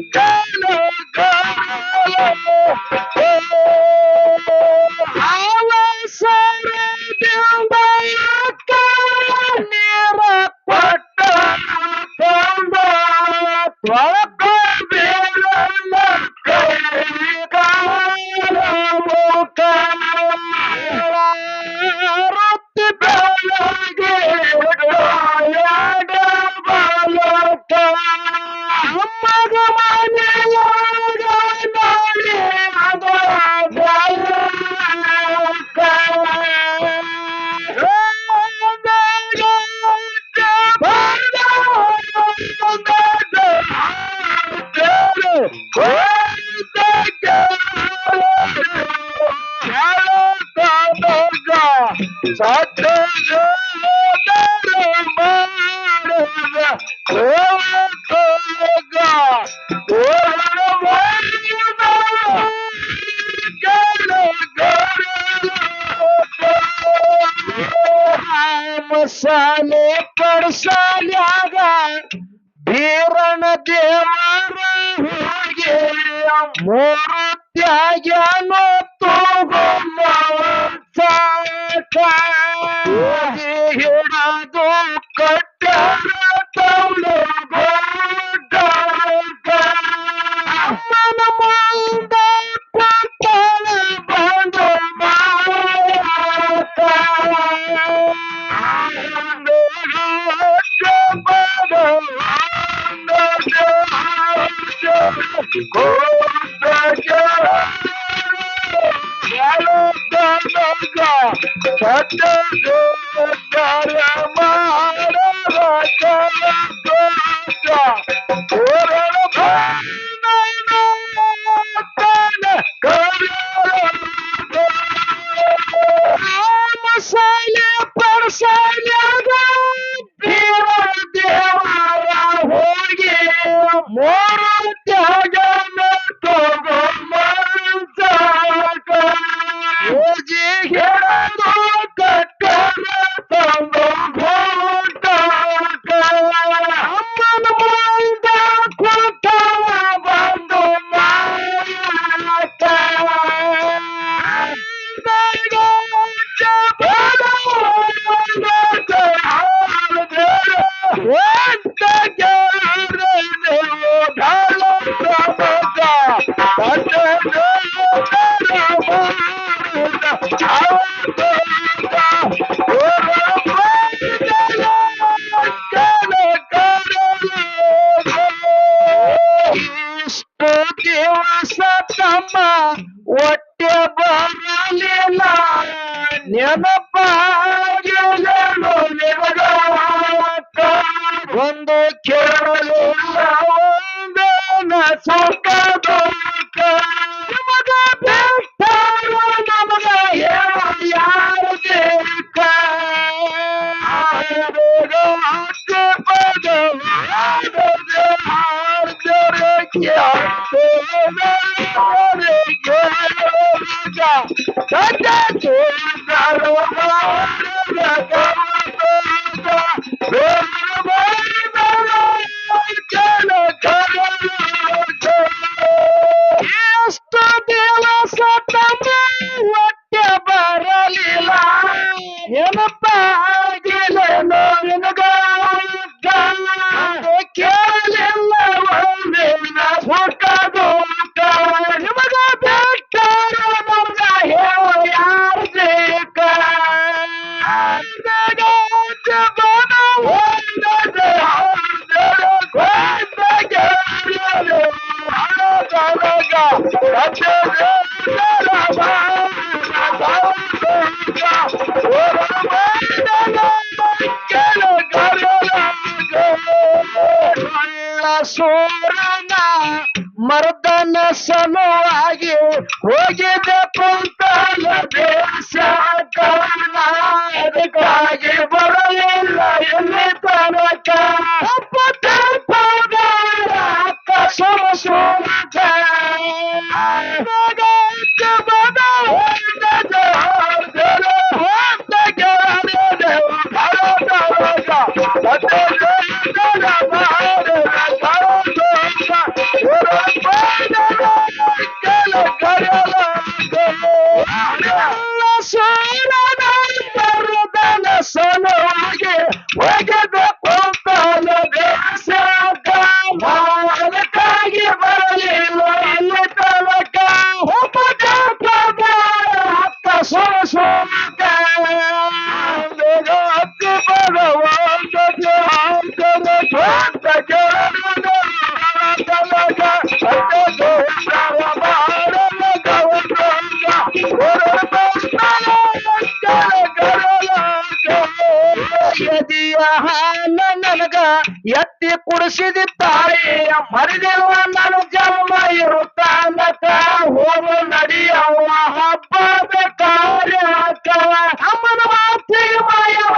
Colo, Colo. mundo. ಹಿಡದು Buddha রাজা আছে ಯದಿಯ ಹಾಲ ನನಗ ಎತ್ತಿ ಕುಡಿಸಿದ ತಾಯಿ ಮರಿದೇವ ನಾನು ಜನ್ಮ ಇರುತ್ತಾನಕ. ಹೋಗು ನಡಿಯವ ಹಬ್ಬದ ಕಾರ್ಯಕ. ಅಮ್ಮನ ಮಾತಿ ಮಾಯವ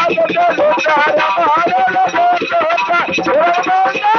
I'm gonna hold ya, I'm gonna hold ya, I'm gonna hold ya, I'm gonna Thank you.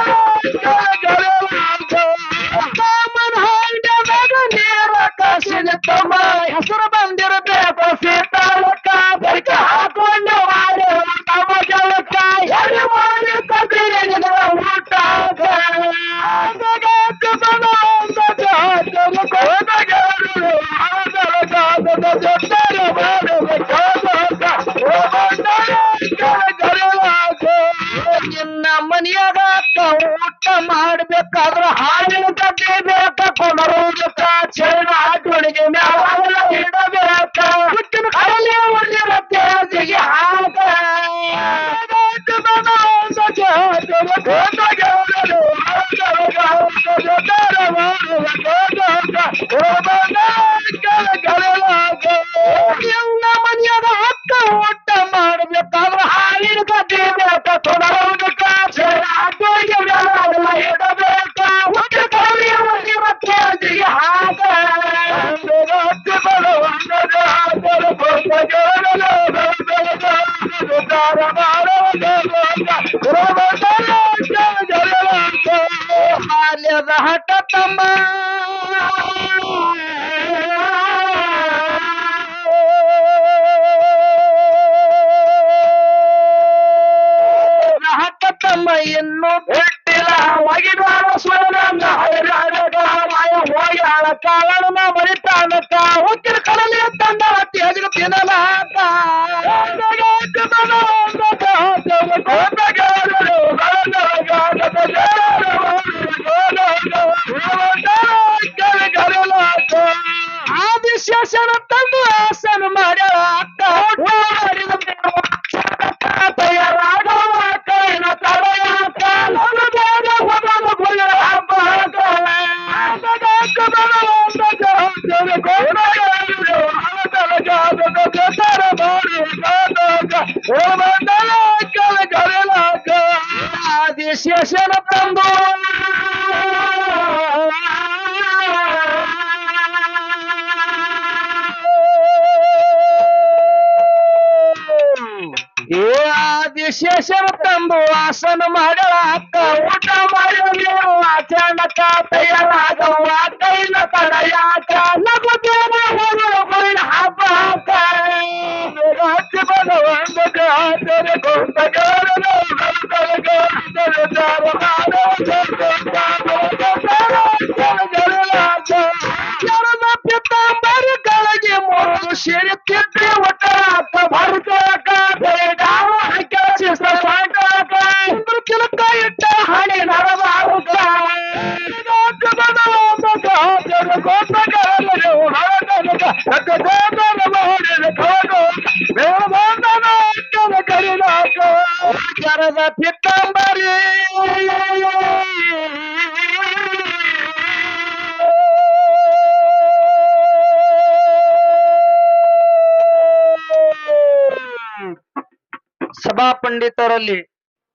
పెట్టిలా మగిడాల స్వరంగా హరిహరకాయ మోయాల కాల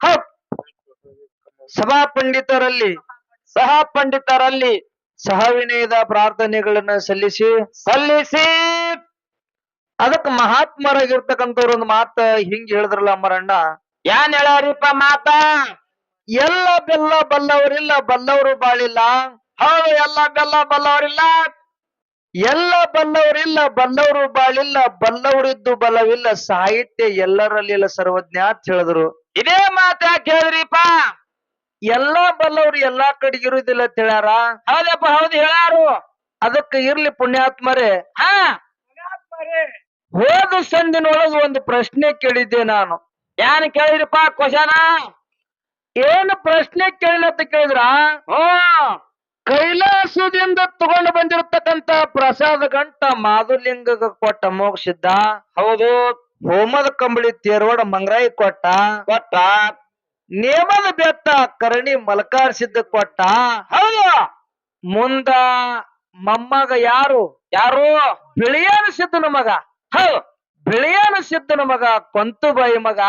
ಹೌದ್ ಸಭಾ ಪಂಡಿತರಲ್ಲಿ ಸಹ ಪಂಡಿತರಲ್ಲಿ ಸಹವಿನಯದ ಪ್ರಾರ್ಥನೆಗಳನ್ನ ಸಲ್ಲಿಸಿ ಸಲ್ಲಿಸಿ. ಅದಕ್ಕೆ ಮಹಾತ್ಮರಾಗಿರ್ತಕ್ಕಂಥವ್ರ ಒಂದು ಮಾತ ಹಿಂಗ್ ಹೇಳಿದ್ರಲ್ಲ ಅಮ್ಮರಣ್ಣ ಏನ್ ಹೇಳಾರಿಪ್ಪ ಮಾತ? ಎಲ್ಲ ಬೆಲ್ಲ ಬಲ್ಲವರಿಲ್ಲ, ಬಲ್ಲವರು ಬಾಳಿಲ್ಲ. ಹೌದು, ಎಲ್ಲ ಬೆಲ್ಲ ಬಲ್ಲವರಿಲ್ಲ. ಎಲ್ಲ ಬಲ್ಲವರಿಲ್ಲ, ಬಲ್ಲವರು ಬಾಳಿಲ್ಲ, ಬಲ್ಲವರಿದ್ದು ಬಲವಿಲ್ಲ. ಸಾಹಿತ್ಯ ಎಲ್ಲರಲ್ಲಿಲ್ಲ ಸರ್ವಜ್ಞ ಅಂತ ಹೇಳಿದ್ರು. ಇದೇ ಮಾತ ಕೇಳ್ರಿಪ ಎಲ್ಲಾ ಬಲ್ಲವ್ರು ಎಲ್ಲಾ ಕಡೆ ಇರುದಿಲ್ಲ ಅಂತ ಹೇಳ್ಯಾರ. ಹೌದಪ್ಪ ಹೌದು ಹೇಳ್ಯಾರು. ಅದಕ್ಕೆ ಇರ್ಲಿ ಪುಣ್ಯಾತ್ಮರೇ. ಹಾ. ಹೋದ ಸಂದಿನೊಳಗ ಒಂದು ಪ್ರಶ್ನೆ ಕೇಳಿದ್ದೆ ನಾನು. ಏನ್ ಕೇಳಿದ್ರಪ್ಪ ಕ್ವಶನ? ಏನು ಪ್ರಶ್ನೆ ಕೇಳಿಲ್ಲ ಕೇಳಿದ್ರ? ಕೈಲಾಸದಿಂದ ತಗೊಂಡು ಬಂದಿರತಕ್ಕಂತ ಪ್ರಸಾದ ಗಂಟ ಮಾಧುಲಿಂಗ ಕೊಟ್ಟ ಮೋಕ್ಷಿದ್ದ. ಹೌದು. ಹೋಮದ ಕಂಬಳಿ ತೇರ್ವಾಡ ಮಂಗರಾಯಿ ಕೊಟ್ಟ ಕೊಟ್ಟ, ನೇಮದ ಬೆತ್ತ ಕರಣಿ ಮಲಕಾರ್ಸಿದ್ದ ಕೊಟ್ಟ, ಹೌದು. ಮುಂದ ಮಮ್ಮಗ ಯಾರು? ಯಾರು? ಬಿಳಿಯನ ಸಿದ್ದನ ಮಗ. ಹೌದು. ಬಿಳಿಯನ ಸಿದ್ದನ ಮಗ, ಕೊಂತುಬಾಯಿ ಮಗ.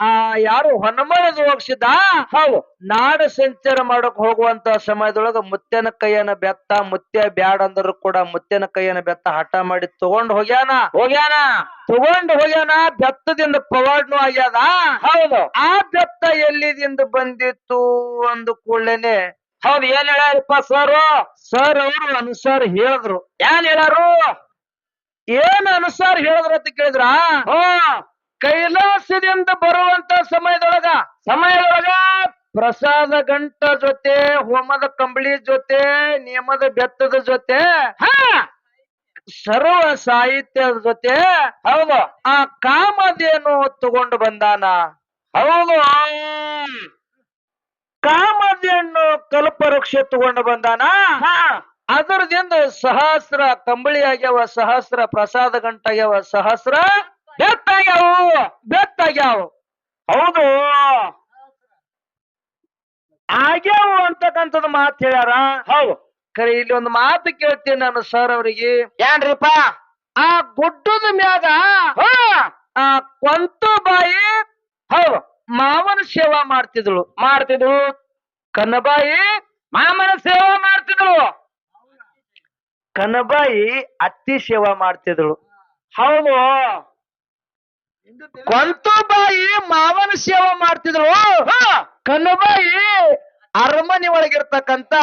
ಆ ಯಾರು ಹೊನ್ನಮ್ಮನ ಜೋಗಿಸಿದ ಹೌದು. ನಾಡ ಸಂಚಾರ ಮಾಡಕ್ ಹೋಗುವಂತ ಸಮಯದೊಳಗ ಮುತ್ಯನ ಕೈಯನ ಬೆತ್ತ ಮುತ್ತೆ ಬ್ಯಾಡ ಅಂದ್ರು ಕೂಡ ಮುತ್ಯನ ಕೈಯನ ಬೆತ್ತ ಹಠ ಮಾಡಿ ತಗೊಂಡ್ ಹೋಗ್ಯಾನ? ಹೋಗ್ಯಾನ. ತಗೊಂಡ್ ಹೋಗ್ಯಾನ? ಬೆತ್ತದಿಂದ ಪವಾಡ್ನು ಆಗ್ಯಾದ? ಹೌದು. ಆ ಬೆತ್ತ ಎಲ್ಲಿದಿಂದ ಬಂದಿತ್ತು ಅಂದ ಕೂಡಲೇನೆ ಹೌದು ಏನ್ ಹೇಳ್ಯಾರಪ್ಪ ಸರ್ ಸರ್ ಅವರು ಅನುಸಾರ ಹೇಳಿದ್ರು. ಏನ್ ಹೇಳಾರು ಏನ್ ಅನುಸಾರ ಹೇಳಿದ್ರು ಅಂತ ಕೇಳಿದ್ರ? ಕೈಲಾಸದಿಂದ ಬರುವಂತ ಸಮಯದೊಳಗ ಸಮಯದೊಳಗ ಪ್ರಸಾದ ಗಂಟ ಜೊತೆ, ಹೋಮದ ಕಂಬಳಿ ಜೊತೆ, ನಿಯಮದ ಬೆತ್ತದ ಜೊತೆ, ಹ, ಸರ್ವ ಸಾಹಿತ್ಯದ ಜೊತೆ, ಹೌದು, ಆ ಕಾಮಧೇನು ತಗೊಂಡು ಬಂದಾನ. ಹೌದು ಕಾಮಧೇನು ಕಲ್ಪವೃಕ್ಷ ತಗೊಂಡು ಬಂದಾನ. ಅದರದಿಂದ ಸಹಸ್ರ ಕಂಬಳಿ ಆಗ್ಯಾವ, ಸಹಸ್ರ ಪ್ರಸಾದ ಗಂಟಾಗ್ಯಾವ ಸಹಸ್ರ ಬೆತ್ತಾಗ್ಯಾವು ಬೆತ್ತಾಗ್ಯಾವ. ಹೌದು. ಆಗ್ಯಾವು ಅಂತಕ್ಕಂಥದ್ದು ಮಾತು ಹೇಳ್ಯಾರ. ಹೌದು. ಕರೆ ಇಲ್ಲಿ ಒಂದು ಮಾತು ಕೇಳ್ತೀನಿ ನಾನು ಸರ್ ಅವರಿಗೆ. ಏನ್ರಿಪ್ಪ? ಆ ಗುಡ್ಡದ ಮ್ಯಾಗ ಆ ಕೊಂತು ಬಾಯಿ ಹೌದು. ಮಾವನ ಸೇವಾ ಮಾಡ್ತಿದ್ಳು. ಮಾಡ್ತಿದ್ಳು. ಕನ್ನಬಾಯಿ ಮಾಮನ ಸೇವಾ ಮಾಡ್ತಿದ್ಳು. ಕನ್ನಬಾಯಿ ಅತ್ತಿ ಸೇವಾ ಮಾಡ್ತಿದ್ಳು. ಹೌದು. ಕೊಂತುಬಾಯಿ ಮಾವನ ಸೇವಾ ಮಾಡ್ತಿದ್ರು. ಕನ್ನಬಾಯಿ ಅರಮನೆ ಒಳಗಿರ್ತಕ್ಕಂತ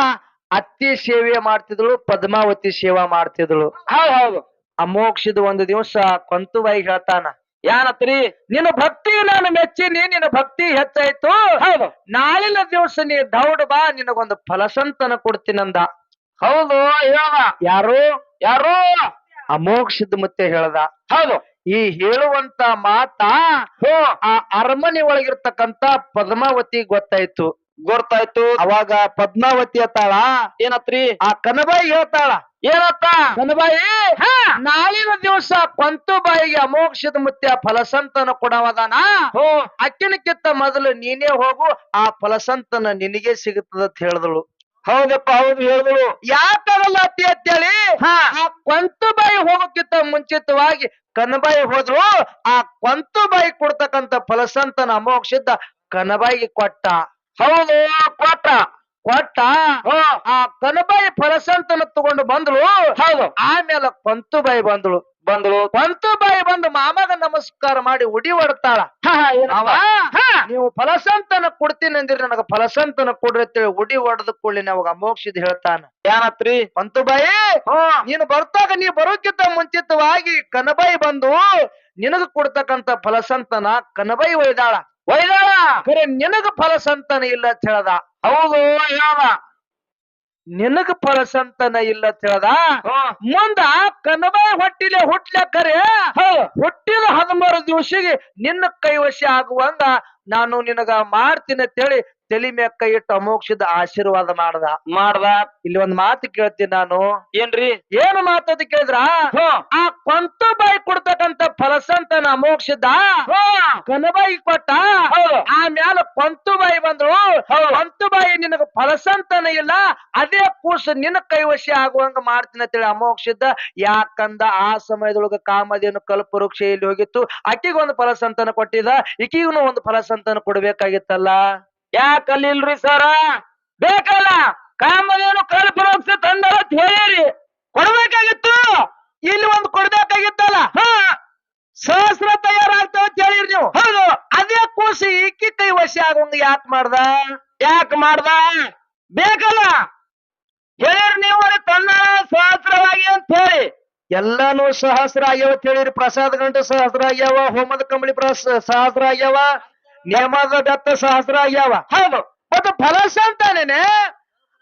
ಅತ್ತಿ ಸೇವೆ ಮಾಡ್ತಿದ್ಳು ಪದ್ಮಾವತಿ ಸೇವಾ ಮಾಡ್ತಿದ್ಳು ಹೌದು ಹೌದು. ಅಮೋಕ್ಷದ ಒಂದು ದಿವಸ ಕೊಂತುಬಾಯಿ ಹೇಳ್ತಾನ ಯಾನತ್ರಿ? ನಿನ್ನ ಭಕ್ತಿ ನಾನು ಮೆಚ್ಚಿನಿ ನಿನ್ನ ಭಕ್ತಿ ಹೆಚ್ಚಾಯ್ತು. ಹೌದು. ನಾಳಿನ ದಿವಸ ನೀ ದೌಡ ಬಾ ನಿನಗೊಂದು ಫಲಸಂತನ ಕೊಡ್ತೀನಂದ ಹೌದು ಹೇಳ ಯಾರು? ಯಾರು? ಅಮೋಕ್ಷದ ಮತ್ತೆ ಹೇಳ್ದ. ಹೌದು. ಈ ಹೇಳುವಂತ ಮಾತ ಆ ಅರಮನೆ ಒಳಗಿರ್ತಕ್ಕಂತ ಪದ್ಮಾವತಿ ಗೊತ್ತಾಯ್ತು. ಗೊತ್ತಾಯ್ತು. ಅವಾಗ ಪದ್ಮಾವತಿ ಅತ್ತಾಳ ಏನತ್ರಿ? ಆ ಕನಬಾಯಿ ಹೇಳ್ತಾಳ. ಏನತ್ತ? ಕನಬಾಯಿ ನಾಳಿನ ದಿವಸ ಕೊಂತುಬಾಯಿಗೆ ಅಮೋಕ್ಷದ ಮುತ್ಯ ಫಲಸಂತನ ಕೊಡವದಾನ? ಅಕ್ಕಿನಕ್ಕಿಂತ ಮೊದಲು ನೀನೇ ಹೋಗು ಆ ಫಲಸಂತನ ನಿನಗೆ ಸಿಗುತ್ತದೆ ಅಂತ ಹೇಳಿದಳು. ಹೌದಪ್ಪ ಹೌದು ಹೇಳಿದಳು ಯಾತರಲ್ಲ ಅತ್ತಿ ಅಂತೇಳಿ ಆ ಕೊಂತು ಬಾಯಿ ಬರೋಕ್ಕಿಂತ ಮುಂಚಿತವಾಗಿ ಕನಬಾಯಿ ಹೋದ್ರು ಆ ಕೊಂತುಬಾಯಿ ಕೊಡ್ತಕ್ಕಂತ ಫಲಸಂತನ ಅಮೋಕ್ಷಿದ್ದ ಕನಬಾಯಿಗೆ ಕೊಟ್ಟ. ಹೌದು ಕೊಟ್ಟ. ಕೊಟ್ಟ? ಆ ಕನಬಾಯಿ ಫಲಸಂತನ ತಗೊಂಡು ಬಂದ್ಳು. ಹೌದು. ಆಮೇಲೆ ಕೊಂತುಬಾಯಿ ಬಂದಳು. ಬಂದ್ರು ಕೊಂತುಬಾಯಿ ಬಂದು ಮಾಮಗ ನಮಸ್ಕಾರ ಮಾಡಿ ಉಡಿ ಹೊಡ್ತಾಳ. ನೀವು ಫಲಸಂತನ ಕೊಡ್ತೀನಿ ಅಂದಿರಿ ನನಗ ಫಲಸಂತನ ಕೊಡ್ರಿ ಅಂತೇಳಿ ಉಡಿ ಹೊಡೆದ ಕೂಡಲಿ ಅವಾಗ ಅಮೋಕ್ಷಿದ್ ಹೇಳ್ತಾನ. ಏನತ್ರಿ? ಕೊಂತುಬಾಯಿ ನೀನು ಬರ್ತಾಗ ನೀ ಬರೋಕ್ಕಿಂತ ಮುಂಚಿತವಾಗಿ ಕನಬಾಯಿ ಬಂದು ನಿನಗ ಕೊಡ್ತಕ್ಕಂತ ಫಲಸಂತನ ಕನಬಾಯಿ ಒಯ್ದಾಳ. ಒಯ್ದಾಳ? ಖರೆ ನಿನಗ ಫಲಸಂತನ ಇಲ್ಲ ಅಂತ ಹೇಳ್ದ. ಹೌದು ಹೇಳ ನಿನಗ ಫಲಸಂತನ ಇಲ್ಲ ಅಂತ ಹೇಳ್ದ? ಮುಂದ ಕನಬಾಯಿ ಹೊಟ್ಟಿಲೆ ಹುಟ್ಲೆ ಕರೆ ಹುಟ್ಟಿದ ಹದಿಮೂರು ದಿವಸಿಗೆ ನಿನ್ನ ಕೈವಶ ಆಗುವಂಗ ನಾನು ನಿನಗ ಮಾಡ್ತೀನಿ ಅಂತೇಳಿ ತಲಿ ಮೆಕ್ಕ ಕೈ ಇಟ್ಟು ಅಮೋಕ್ಷದ ಆಶೀರ್ವಾದ ಮಾಡ್ದ. ಮಾಡ್ದ. ಇಲ್ಲಿ ಒಂದ್ ಮಾತು ಕೇಳ್ತೀನಿ ನಾನು. ಏನ್ರಿ? ಏನು ಮಾತದ ಕೇಳಿದ್ರ? ಆ ಕೊಂತು ಬಾಯಿ ಕೊಡ್ತಕ್ಕಂತ ಫಲಸಂತನ ಅಮೋಕ್ಷದ ಕನಬಾಯಿ ಕೊಟ್ಟ ಆಮ್ಯಾಲ ಕೊಂತು ಬಾಯಿ ಬಂದ್ರು. ಕೊಂತು ಬಾಯಿ ನಿನಗ ಫಲಸಂತನ ಇಲ್ಲ. ಅದೇ ಕೂಸು ನಿನ್ನ ಕೈವಶ ಆಗುವಂಗ ಮಾಡ್ತೀನಿ ಅಂತೇಳಿ ಅಮೋಕ್ಷದ ಯಾಕಂದ ಆ ಸಮಯದೊಳಗ ಕಾಮಧೇನು ಕಲ್ಪವೃಕ್ಷ ಇಲ್ಲಿ ಹೋಗಿತ್ತು? ಆಕಿಗೊಂದು ಫಲಸಂತನ ಕೊಟ್ಟಿದ. ಇಕಿಗೂ ಒಂದು ಫಲಸಂತನ ಕೊಡ್ಬೇಕಾಗಿತ್ತಲ್ಲ. ಯಾಕಲ್ಲಿಲ್ರಿ ಸರ? ಬೇಕಲ್ಲ ಕಾಮಧೇನು ಕಲ್ಪರೋಕ್ಷ ತಂದರ ಅಂತ ಹೇಳಿರಿ. ಕೊಡ್ಬೇಕಾಗಿತ್ತು? ಇಲ್ಲಿ ಒಂದು ಕೊಡ್ಬೇಕಾಗಿತ್ತಲ್ಲ? ಸಹಸ್ರ ತಯಾರಾಗ್ತಾವ ಅಂತ ಹೇಳಿರಿ ನೀವು. ಹೌದು. ಅದೇ ಕೂಸಿ ಇಕ್ಕಿ ಕೈ ವಶ ಆಗೊಂದು ಯಾಕೆ ಮಾಡ್ದ? ಯಾಕೆ ಮಾಡ್ದ? ಬೇಕಲ್ಲ. ಹೇಳಿರಿ ನೀವು ತನ್ನ ಸಹಸ್ರವಾಗಿ ಅಂತ ಹೇಳಿ. ಎಲ್ಲಾನು ಸಹಸ್ರ ಆಗ್ಯಾವ ಹೇಳಿರಿ. ಪ್ರಸಾದ ಗಂಟೆ ಸಹಸ್ರ ಆಗ್ಯಾವ. ಹೋಮದ ಕಂಬಳಿ ಪ್ರಸ, ಸಹಸ್ರ ಆಗ್ಯಾವ. ನೇಮದ ದತ್ತ ಸಹಸ್ರ ಆಗ್ಯಾವ. ಹೌದು. ಮತ್ತು ಫಲಸಂತಾನೇನೆ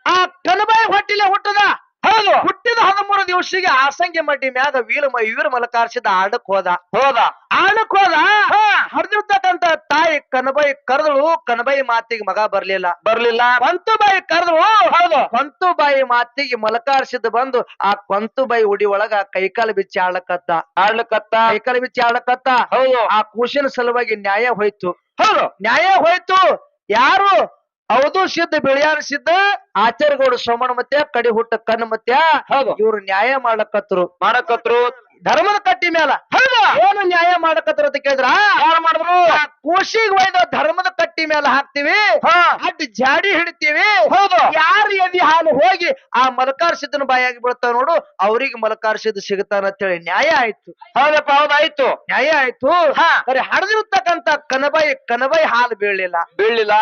ಆ ಕನಬಾಯಿ ಹೊಟ್ಟಿಲೆ ಹುಟ್ಟದ. ಹೌದು. ಹುಟ್ಟಿದ ಹದಿಮೂರು ದಿವಸಿಗೆ ಆಸಂಗಿ ಮಡ್ಡಿ ಮ್ಯಾಗ ವೀರ ವೀರ ಮಲಕಾರ್ಸಿದ ಆಡಕ್ ಹೋದ. ಹೋದ. ಆಡಕ್ ಹೋದ? ಹರಿದಿರ್ತಕ್ಕಂತ ತಾಯಿ ಕನಬಾಯಿ ಕರೆದಳು ಕನಬಾಯಿ ಮಾತಿಗೆ ಮಗ ಬರ್ಲಿಲ್ಲ. ಬರ್ಲಿಲ್ಲ. ಕೊಂತುಬಾಯಿ ಕರೆದಳು. ಹೌದು. ಕೊಂತುಬಾಯಿ ಮಾತಿಗೆ ಮಲಕಾರ್ಸಿದ ಬಂದು ಆ ಕೊಂತುಬಾಯಿ ಉಡಿ ಒಳಗ ಕೈಕಾಲು ಬಿಚ್ಚಿ ಆಡ್ಲಕತ್ತ ಆಡ್ಲಕತ್ತ ಕೈಕಾಲು ಬಿಚ್ಚಿ ಆಡ್ಲಕತ್ತ ಹೌದು. ಆ ಕೂಸಿನ ಸಲುವಾಗಿ ನ್ಯಾಯ ಹೋಯ್ತು. ಹೌದು ನ್ಯಾಯ ಹೋಯ್ತು. ಯಾರು? ಹೌದು ಸಿದ್ಧ ಬಿಳಿಯಾರ ಸಿದ್ಧ. ಆಚಾರ್ಯಗೌಡ ಸೋಮಣ್ಣ ಮತ್ತೆ ಕಡಿ ಹುಟ್ಟ ಕಣ್ಣು ಮತ್ತೆ ಹೌದು. ಇವ್ರು ನ್ಯಾಯ ಮಾಡ್ಲಕತ್ರು ಮಾಡಕತ್ರು. ಧರ್ಮದ ಕಟ್ಟಿ ಮೇಲ ಏನು ನ್ಯಾಯ ಮಾಡಕತ್ರು ಅಂತ ಕೇಳಿದ್ರ? ಯಾರು ಮಾಡಿದ್ರು? ಕೂಸಿಗೆ ಒಯ್ದ ಧರ್ಮದ ಕಟ್ಟಿ ಮೇಲೆ ಹಾಕ್ತಿವಿ. ಅಡ್ಡ ಜಾಡಿ ಹಿಡಿತೀವಿ. ಹೌದು. ಯಾರು ಎದಿ ಹಾಲು ಹೋಗಿ ಆ ಮಲಕಾರ್ ಸಿದ್ಧನ ಬಾಯಾಗಿ ಬೀಳ್ತಾವ ನೋಡು ಅವ್ರಿಗೆ ಮಲಕಾರ್ ಸಿದ್ಧ ಅಂತ ಅಂತೇಳಿ ನ್ಯಾಯ ಆಯ್ತು. ಹೌದಪ್ಪ ಹೌದಾಯ್ತು ನ್ಯಾಯ ಆಯ್ತು. ಹಾ. ಬರೀ ಹಡದಿರ್ತಕ್ಕಂತ ಕನಬಾಯಿ ಕನಬಾಯಿ ಹಾಲು ಬೀಳಲಿಲ್ಲ. ಬೀಳಿಲ್ಲ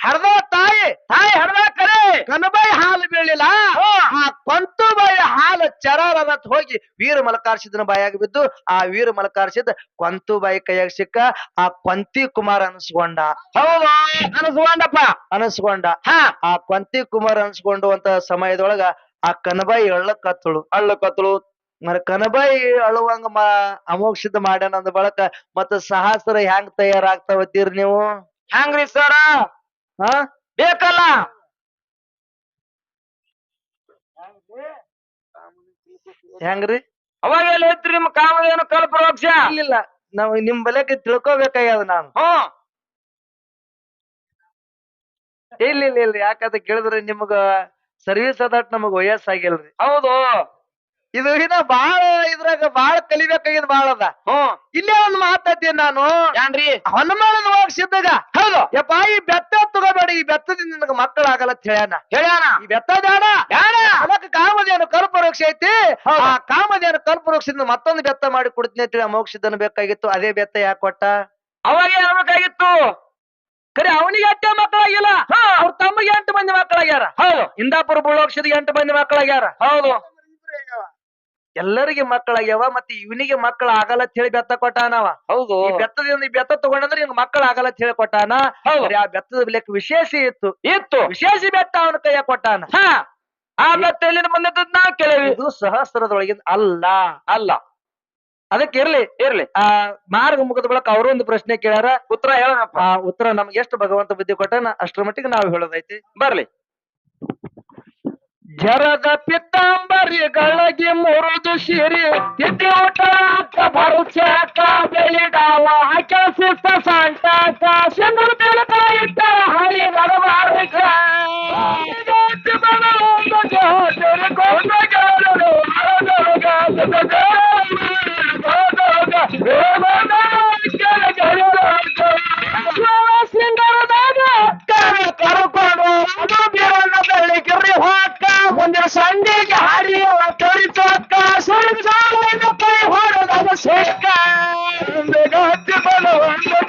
ಹಡ್ದ ತಾಯಿ ತಾಯಿ ಹಡ್ದ ಕರೆ. ಕನಬಾಯಿ ಹಾಲು ಬೀಳಿಲ್ಲ. ಆ ಕೊಂತುಬಾಯಿ ಹಾಲು ಚರಾರತ್ ಹೋಗಿ ವೀರ ಮಲಕಾರ್ಸಿದನ ಬಾಯಾಗಿ ಬಿದ್ದು ಆ ವೀರ ಮಲಕಾರ್ಸಿದ ಕೊಂತುಬಾಯಿ ಕೈಯಾಗ ಸಿಕ್ಕ ಆ ಕೊಂತಿ ಕುಮಾರ್ ಅನ್ಸ್ಕೊಂಡ. ಹೌದಾ? ಅನಸ್ಕೊಂಡಪ್ಪ. ಅನಸ್ಕೊಂಡ. ಹಾ. ಆ ಕೊಂತಿ ಕುಮಾರ್ ಅನ್ಸ್ಕೊಂಡುವಂತ ಸಮಯದೊಳಗ ಆ ಕನಬಾಯಿ ಎಳ್ಳಕತ್ತಳು ಅಳ್ಳಕತ್ರು ಮರ ಕನಬಾಯಿ ಅಳುವಂಗ ಮಾ ಅಮೋಕ್ಷಿತ ಮಾಡ್ಯಾನ ಅಂದ ಬಳಕ ಮತ್ತ ಸಹಸ್ರ ಹೆಂಗ್ ತಯಾರಾಗ್ತಾವತ್ತೀರಿ ನೀವು? ಹ್ಯಾಂಗ್ರಿ ಸರ? ಹಾ? ಬೇಕಲ್ಲ? ಹೆಂಗ್ರಿ? ಅವಾಗ ಎಲ್ಲಿ ಐತ್ರಿ ನಿಮ್ಮ ಕಾಮಧೇನು ಕಲ್ಪರೋಕ್ಷ ಇಲ್ಲ ನಾವ್ ನಿಮ್ ಬಲಕ್ಕೆ ತಿಳ್ಕೊಬೇಕಾಗ್ಯದ ನಾನು. ಹ್ಮ್ ಇಲ್ಲ ಇಲ್ಲ ಇಲ್ಲ. ಯಾಕಂತ ಕೇಳಿದ್ರೆ ನಿಮ್ಗ ಸರ್ವಿಸ್ ಅದಟ್ ನಮಗ್ ವಯಸ್ಸಾಗಿಲ್ರಿ. ಹೌದು. ಇದು ಇನ್ನ ಬಾಳ ಇದ್ರಾಗ ಬಾಳ ಕಲಿಬೇಕಾಗಿದ್ ಬಾಳ ಅದ. ಹ್ಮ್ ಇಲ್ಲೇ ಒಂದ್ ಮಾತಾಡ್ತೀನಿ ನಾನು. ಏನ್ರಿ ಹೊನ್ನಮಾಳದ ಹೋಗ್ ಸಿದ್ದಾಗ ಹೌದು. ಯಪ್ಪ ಈ ಬೆತ್ತ ತಗೋಬೇಡಿ ಈ ಬೆತ್ತದಿಂದ ನಿನಗ ಮಕ್ಕಳಾಗಲ್ಲ ಅಂತ ಹೇಳ್ಯಾನ. ಹೇಳ್ಯಾನ. ಈ ಬೆತ್ತ ಬೇಡ. ಬೇಡ. ಅದಕ್ಕೆ ಕಾಮಧೇನು ಕಲ್ಪವೃಕ್ಷ ಐತಿ. ಆ ಕಾಮಧೇನು ಕಲ್ಪವೃಕ್ಷದಿಂದ ಮತ್ತೊಂದು ಬೆತ್ತ ಮಾಡಿ ಕೊಡ್ತೀನಿ ಅಂತೇಳಿ ಮೋಕ್ಷದನ ಬೇಕಾಗಿತ್ತು. ಅದೇ ಬೆತ್ತ ಯಾಕೆ ಕೊಟ್ಟ? ಅವಾಗ ಏನ್ಬೇಕಾಗಿತ್ತು ಕರೆ ಅವನಿಗೆ ಅಟ್ಟೆ ಮಕ್ಕಳಾಗಿಲ್ಲ. ಅವ್ರ ತಮ್ಮಗೆ ಎಂಟು ಮಂದಿ ಮಕ್ಕಳಾಗ್ಯಾರ. ಹೌದು. ಇಂದಾಪುರ ಬುಳ್ಳೋಕ್ಷದ ಎಂಟು ಮಂದಿ ಮಕ್ಕಳಾಗ್ಯಾರ. ಹೌದು. ಎಲ್ಲರಿಗೆ ಮಕ್ಕಳಾಗ್ಯಾವ ಮತ್ತೆ ಇವನಿಗೆ ಮಕ್ಕಳ ಆಗಲ್ಲ ಅಂತ ಹೇಳಿ ಬೆತ್ತ ಕೊಟ್ಟಾನವ ಹೌದು. ಈ ಬೆತ್ತದಿಂದ ಈ ಬೆತ್ತ ತಗೊಂಡಂದ್ರೆ ಇವ್ನ ಮಕ್ಕಳ ಆಗಲ್ಲ ಅಂತ ಹೇಳಿ ಕೊಟ್ಟಾನ. ಹೌದು. ಆ ಬೆತ್ತದ ಬೆಲೆಕ್ ವಿಶೇಷ ಇತ್ತು. ಇತ್ತು. ವಿಶೇಷ ಬೆತ್ತ ಅವನ ಕೈಯ ಕೊಟ್ಟಾನ. ಹಾ. ಆ ಬೆತ್ತ ಎಲ್ಲಿಂದ ಬಂದದ್ದು ನಾ ಕೇಳಿ ಇದು ಸಹಸ್ರದೊಳಗಿಂದ ಅಲ್ಲ. ಅಲ್ಲ. ಅದಕ್ಕೆ ಇರ್ಲಿ. ಇರ್ಲಿ. ಆ ಮಾರ್ಗ ಮುಗಿದ ಬಳಕ ಅವರು ಒಂದು ಪ್ರಶ್ನೆ ಕೇಳ್ಯಾರ. ಉತ್ತರ ಹೇಳ ಆ ಉತ್ತರ ನಮ್ಗೆ ಎಷ್ಟು ಭಗವಂತ ಬುದ್ಧಿ ಕೊಟ್ಟಾನ ಅಷ್ಟರ ಮಟ್ಟಿಗೆ ನಾವು ಹೇಳೋದೈತಿ. ಬರ್ಲಿ. ಜರದ ಪಿತ್ತಾಂಬರಿಗಳಿಗೆ ಮುರಿದು ಶಿರಿ ತಿಥಿ ಊಟ ಭರುಚಾಕ ಬೆಳಿಗಾವ ಕೆಲಸಿತ ಸಂಕಾಕ ಚಂದ್ರ ಬೆಳಕ ಇಟ್ಟ ಹರಿ ನರವಾರಕ ಸಿಂಗರದಾಗ ಕರ್ಕೊಂಡು ಅದು ಬೇರೆ ಬೆಳಿಗ್ಗೆ ಸಂಧಿಗೆ ಹರಿಯುವ ತೊರಿತೋಕ ಸುರಿದ ಹೊಡೆದ ಶೇಖ ಬಲವಂತ